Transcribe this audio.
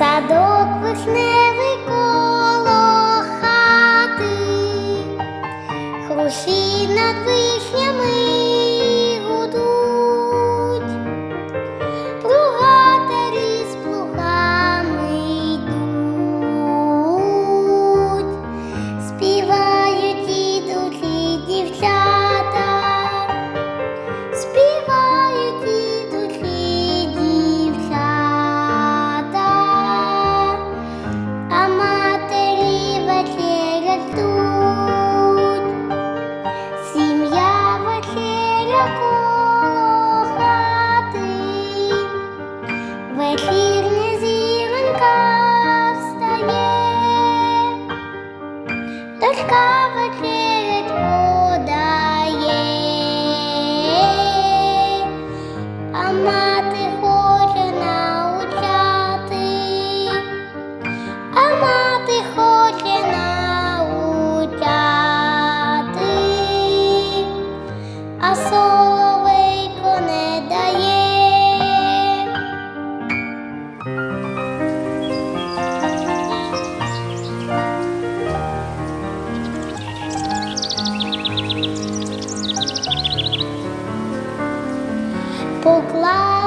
Садок вишневий коло хати, Хрущі над вишнями гудуть, Плугатарі з плугами йдуть, співають ідуть і дівчата, співають вечірня зіронька встає, дочка вечерять Поклала